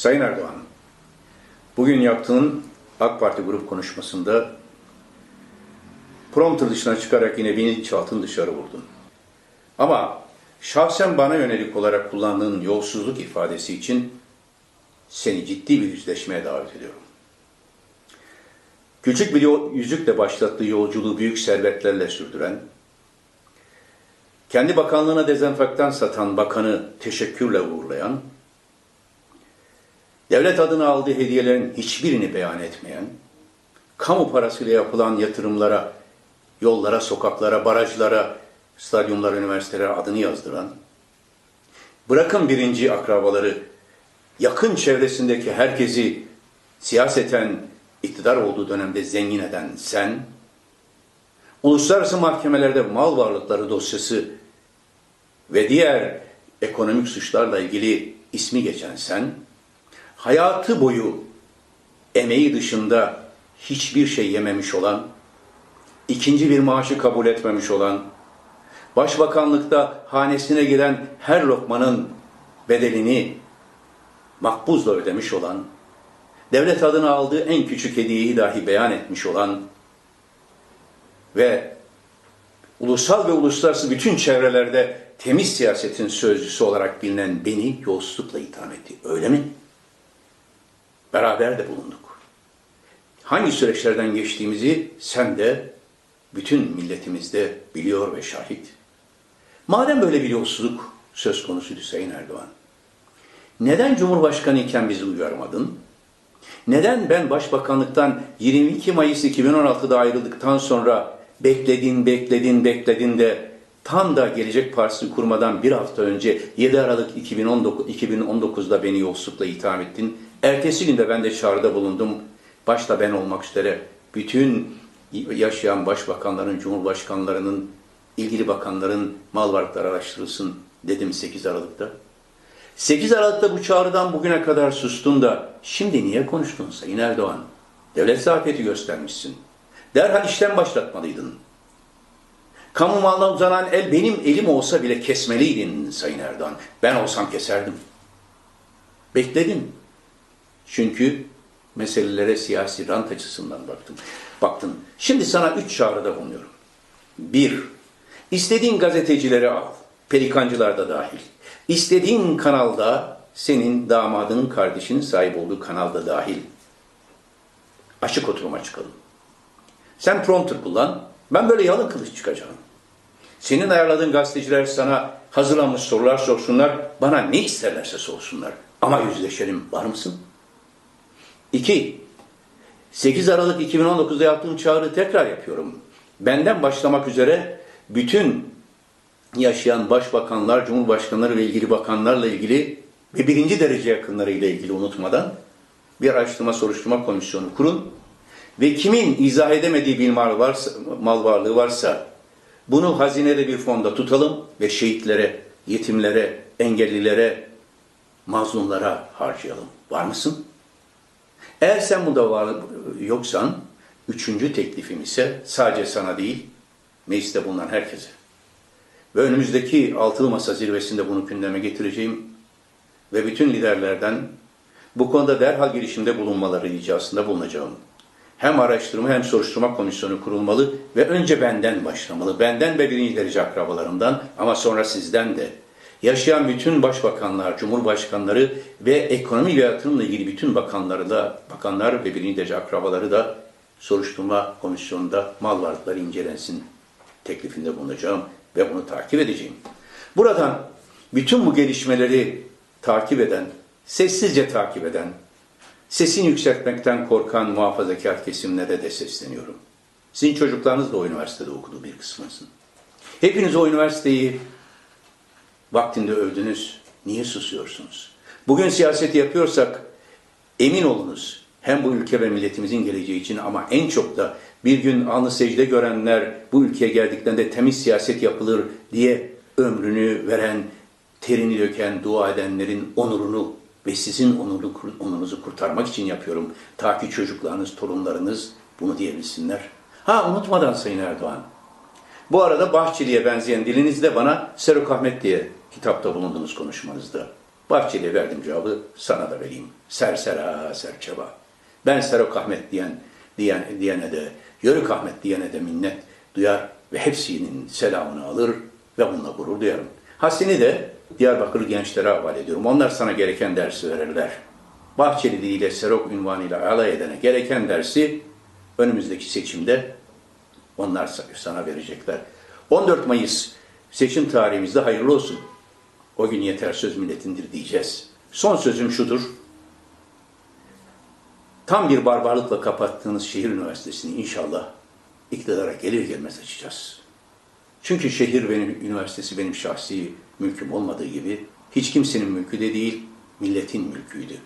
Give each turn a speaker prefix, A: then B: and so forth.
A: Sayın Erdoğan, bugün yaptığın AK Parti grup konuşmasında prompter dışına çıkarak yine bilinçaltını dışarı vurdun. Ama şahsen bana yönelik olarak kullandığın yolsuzluk ifadesi için seni ciddi bir yüzleşmeye davet ediyorum. Küçük bir yüzükle başlattığı yolculuğu büyük servetlerle sürdüren, kendi bakanlığına dezenfektan satan bakanı teşekkürle uğurlayan, devlet adına aldığı hediyelerin hiçbirini beyan etmeyen, kamu parasıyla yapılan yatırımlara, yollara, sokaklara, barajlara, stadyumlara, üniversitelere adını yazdıran, bırakın birinci akrabaları, yakın çevresindeki herkesi siyaseten iktidar olduğu dönemde zengin eden sen, uluslararası mahkemelerde mal varlıkları dosyası ve diğer ekonomik suçlarla ilgili ismi geçen sen, hayatı boyu emeği dışında hiçbir şey yememiş olan, ikinci bir maaşı kabul etmemiş olan, başbakanlıkta hanesine giren her lokmanın bedelini makbuzla ödemiş olan, devlet adına aldığı en küçük hediyeyi dahi beyan etmiş olan ve ulusal ve uluslararası bütün çevrelerde temiz siyasetin sözcüsü olarak bilinen beni yolsuzlukla itham etti. Öyle mi? Beraber de bulunduk. Hangi süreçlerden geçtiğimizi sen de bütün milletimiz de biliyor ve şahit. Madem böyle bir yolsuzluk söz konusuydu Sayın Erdoğan, neden Cumhurbaşkanı iken bizi uyarmadın? Neden ben başbakanlıktan 22 Mayıs 2016'da ayrıldıktan sonra bekledin, bekledin, bekledin de tam da Gelecek Partisi kurmadan bir hafta önce 7 Aralık 2019, 2019'da beni yolsuzlukla itham ettin. Ertesi günde ben de çağrıda bulundum. Başta ben olmak üzere bütün yaşayan başbakanların, cumhurbaşkanlarının, ilgili bakanların mal varlıkları araştırılsın dedim 8 Aralık'ta. 8 Aralık'ta bu çağrıdan bugüne kadar sustun da şimdi niye konuştun Sayın Erdoğan? Devlet zafiyeti göstermişsin. Derhal işlem başlatmalıydın. Kamu malına uzanan el benim elim olsa bile kesmeliydin Sayın Erdoğan. Ben olsam keserdim. Bekledim. Çünkü meselelere siyasi rant açısından baktım. Baktın. Şimdi sana üç çağrıda bulunuyorum. Bir, istediğin gazetecileri al. Pelikancılar da dahil. İstediğin kanalda senin damadının kardeşinin sahip olduğu kanalda dahil. Açık oturuma çıkalım. Sen prompter kullan. Ben böyle yalın kılıç çıkacağım. Senin ayarladığın gazeteciler sana hazırlanmış sorular sorsunlar. Bana ne isterlerse sorsunlar. Ama yüzleşelim. Var mısın? İki, 8 Aralık 2019'da yaptığım çağrı tekrar yapıyorum. Benden başlamak üzere bütün yaşayan başbakanlar, cumhurbaşkanları ve ilgili bakanlarla ilgili ve birinci derece yakınlarıyla ilgili unutmadan bir araştırma soruşturma komisyonu kurun ve kimin izah edemediği bir mal, varsa, mal varlığı varsa bunu hazinede bir fonda tutalım ve şehitlere, yetimlere, engellilere, mazlumlara harcayalım. Var mısın? Eğer sen bunda var yoksan, üçüncü teklifim ise sadece sana değil, mecliste bulunan herkese. Ve önümüzdeki altılı masa zirvesinde bunu gündeme getireceğim ve bütün liderlerden bu konuda derhal girişimde bulunmaları ricasında bulunacağım. Hem araştırma hem soruşturma komisyonu kurulmalı ve önce benden başlamalı. Benden ve birinci derece akrabalarımdan ama sonra sizden de. Yaşayan bütün başbakanlar, cumhurbaşkanları ve ekonomi ve yatırımla ilgili bütün bakanları da, bakanlar ve birinci derece akrabaları da soruşturma komisyonunda mal varlıkları incelensin teklifinde bulunacağım ve bunu takip edeceğim. Buradan bütün bu gelişmeleri takip eden, sessizce takip eden, sesini yükseltmekten korkan muhafazakar kesimlere de sesleniyorum. Sizin çocuklarınız da o üniversitede okudu bir kısmınızın. Hepiniz o üniversiteyi vaktinde övdünüz. Niye susuyorsunuz? Bugün siyaset yapıyorsak emin olunuz hem bu ülke ve milletimizin geleceği için ama en çok da bir gün alnı secde görenler bu ülkeye geldiklerinde temiz siyaset yapılır diye ömrünü veren, terini döken, dua edenlerin onurunu ve sizin onurunu, onurunuzu kurtarmak için yapıyorum. Ta ki çocuklarınız, torunlarınız bunu diyebilsinler. Ha unutmadan Sayın Erdoğan. Bu arada Bahçeli'ye benzeyen dilinizde bana Serok Ahmet diye kitapta bulundunuz konuşmanızda. Bahçeli'ye verdim cevabı sana da vereyim. Sersera serçaba. Ben Serok Ahmet diyen, diyen, diyene de, Yörük Ahmet diyene de minnet duyar ve hepsinin selamını alır ve bununla gurur duyarım. Hasini de Diyarbakır gençlere havale ediyorum. Onlar sana gereken dersi verirler. Bahçeli ile Serok ünvanıyla alay edene gereken dersi önümüzdeki seçimde onlar sa- sana verecekler. 14 Mayıs seçim tarihimizde hayırlı olsun. O gün yeter söz milletindir diyeceğiz. Son sözüm şudur. Tam bir barbarlıkla kapattığınız şehir üniversitesini inşallah iktidara gelir gelmez açacağız. Çünkü şehir benim, üniversitesi benim şahsi mülküm olmadığı gibi hiç kimsenin mülkü de değil, milletin mülküydü.